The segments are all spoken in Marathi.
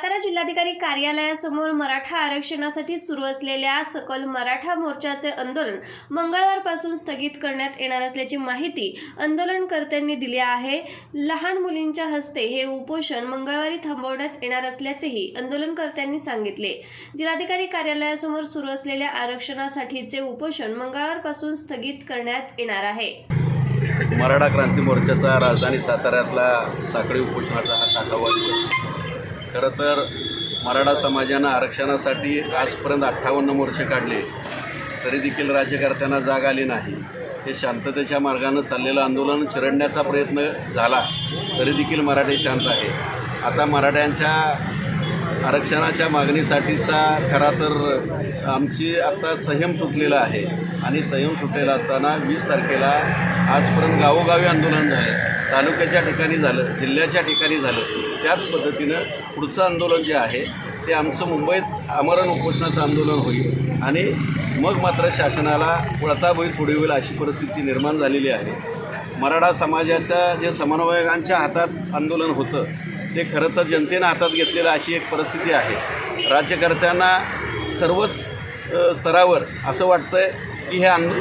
सातारा जिल्हाधिकारी कार्यालयासमोर मराठा आरक्षणासाठी सुरू असलेल्या सकल मराठा मोर्चाचे आंदोलन मंगळवारपासून स्थगित करण्यात येणार असल्याची माहिती आंदोलनकर्त्यांनी दिली आहे. लहान मुलींच्या हस्ते हे उपोषण मंगळवारी थांबवण्यात येणार असल्याचेही आंदोलनकर्त्यांनी सांगितले. जिल्हाधिकारी कार्यालयासमोर सुरू असलेल्या आरक्षणासाठीचे उपोषण मंगळवारपासून स्थगित करण्यात येणार आहे. मराठा क्रांती मोर्चाचा राजधानी साताऱ्यातला साखळी उपोषणाचा हा साठावा दिवस. खरं तर मराठा समाजानं आरक्षणासाठी आजपर्यंत अठ्ठावन्न मोर्चे काढले. तरी देखील राज्यकर्त्यांना जाग आली नाही. हे शांततेच्या मार्गानं चाललेलं आंदोलन चिरडण्याचा प्रयत्न झाला तरी देखील मराठे शांत आहे. आता मराठ्यांच्या आरक्षणाच्या मागणीसाठीचा खरा तर आमची आता संयम सुटलेला आहे. आणि संयम सुटलेला असताना वीस तारखेला आजपर्यंत गावोगावी आंदोलन झालं. तालुक्याच्या ठिकाणी झालं जिल्ह्याच्या ठिकाणी झालं. त्याच पद्धतीनं पुढचं आंदोलन जे आहे ते आमचं मुंबईत आमरण उपोषणाचं आंदोलन होईल आणि मग मात्र शासनाला वळता पुढे होईल अशी परिस्थिती निर्माण झालेली आहे. मराठा समाजाच्या जे समन्वयकांच्या हातात आंदोलन होतं ते खरं तर जनतेनं हातात घेतलेलं अशी एक परिस्थिती आहे. राज्यकर्त्यांना सर्वच स्तरावर असं वाटतं आहे की हे आंदो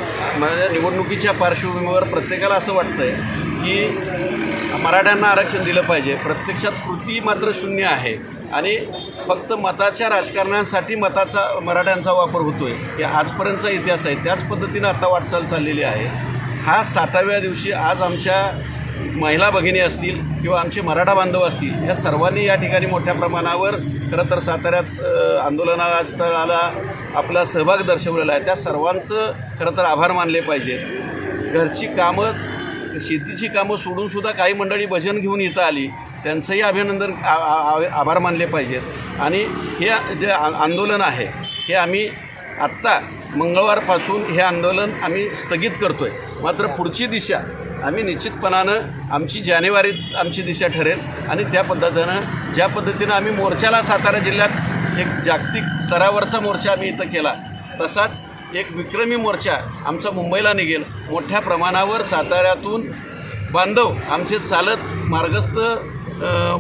निवडणुकीच्या पार्श्वभूमीवर प्रत्येकाला असं वाटतं आहे की मराठ्यांना आरक्षण दिलं पाहिजे. प्रत्यक्षात कृती मात्र शून्य आहे. आणि फक्त मताच्या राजकारणासाठी मताचा मराठ्यांचा वापर होतो आहे हे आजपर्यंतचा इतिहास आहे. त्याच पद्धतीनं आता वाटचाल चाललेली आहे. हा साठाव्या दिवशी आज आमच्या महिला भगिनी असतील किंवा आमचे मराठा बांधव असतील या सर्वांनी या ठिकाणी मोठ्या प्रमाणावर खरं तर साताऱ्यात आंदोलनास्थळाला आपला सहभाग दर्शवलेला आहे. त्या सर्वांचं खरं तर आभार मानले पाहिजेत घरची कामं शेतीची कामं सोडूनसुद्धा काही मंडळी भजन घेऊन इथं आली. त्यांचंही अभिनंदन आ- आभार मानले पाहिजेत. आणि हे जे आंदोलन आहे हे आम्ही आत्ता मंगळवारपासून हे आंदोलन आम्ही स्थगित करतो आहे मात्र पुढची दिशा आम्ही निश्चितपणानं आमची जानेवारीत आमची दिशा ठरेल. आणि त्या पद्धतीनं ज्या पद्धतीनं आम्ही मोर्चाला सातारा जिल्ह्यात एक जागतिक स्तरावरचा मोर्चा आम्ही इथं केला तसाच एक विक्रमी मोर्चा आमचा मुंबईला निघेल. मोठ्या प्रमाणावर साताऱ्यातून बांधव आमचे चालत मार्गस्थ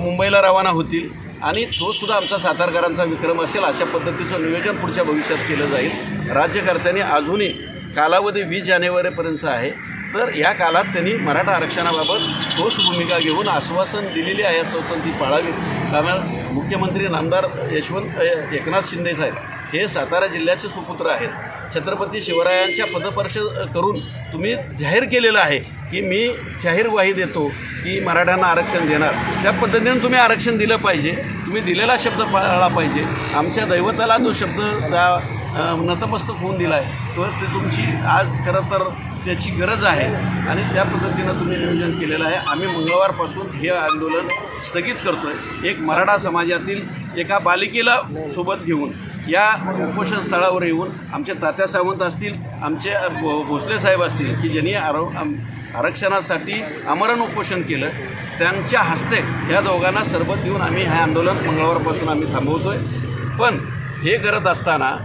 मुंबईला रवाना होतील आणि तोसुद्धा आमचा सातारकरांचा विक्रम असेल अशा पद्धतीचं नियोजन पुढच्या भविष्यात केलं जाईल. राज्यकर्त्यांनी अजूनही कालावधी वीस जानेवारीपर्यंत आहे. तर या कालात त्यांनी मराठा आरक्षणाबाबत ठोस भूमिका घेऊन आश्वासन दिलेली आहे आश्वासन ती पाळावी. कारण मुख्यमंत्री नामदार यशवंत एकनाथ शिंदे साहेब हे सातारा जिल्ह्याचे सुपुत्र आहेत. छत्रपती शिवरायांच्या पदपर्श करून तुम्ही जाहीर केलेलं आहे की मी जाहीर ग्वाही देतो की मराठ्यांना आरक्षण देणार. त्या पद्धतीने तुम्ही आरक्षण दिलं पाहिजे. तुम्ही दिलेला शब्द पाळला पाहिजे. आमच्या दैवताला जो शब्द त्या नतमस्तक होऊन दिला आहे तो ते तुमची आज खरं तर त्याची गरज आहे. आणि त्या पद्धतीनं तुम्ही नियोजन केलेलं आहे. आम्ही मंगळवारपासून हे आंदोलन स्थगित करतो आहे एक मराठा समाजातील एका बालिकेला सोबत घेऊन. या उपोषण स्थळावर येऊन आमचे तात्या सावंत असतील आमचे भो- भोसले साहेब असतील की ज्यांनी आरो आरक्षणासाठी आमरण उपोषण केलं त्यांच्या हस्ते या दोघांना सरबत देऊन आम्ही हे आंदोलन मंगळवारपासून आम्ही थांबवतो आहे पण हे करत असताना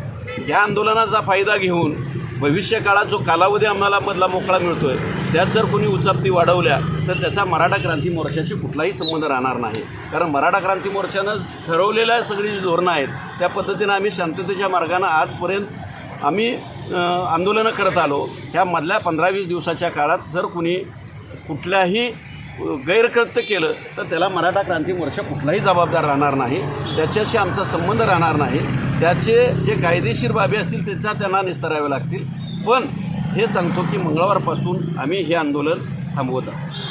या आंदोलनाचा फायदा घेऊन भविष्यकाळात जो कालावधी आम्हाला मधला मोकळा मिळतो आहे त्यात जर कोणी उचापती वाढवल्या तर त्याचा मराठा क्रांती मोर्चाशी कुठलाही संबंध राहणार नाही. कारण मराठा क्रांती मोर्चानं ठरवलेल्या सगळी जी धोरणं आहेत त्या पद्धतीनं आम्ही शांततेच्या मार्गानं आजपर्यंत आम्ही आंदोलनं करत आलो. ह्या मधल्या पंधरा वीस दिवसाच्या काळात जर कुणी कुठल्याही गैरकृत्य केलं तर त्याला मराठा क्रांती मोर्चा कुठलाही जबाबदार राहणार नाही. त्याच्याशी आमचा संबंध राहणार नाही. त्याचे जे कायदेशीर बाबी असतील त्याच्या त्यांना निस्तरावे लागतील. पण हे सांगतो की मंगळवारपासून आम्ही हे आंदोलन थांबवत आहोत.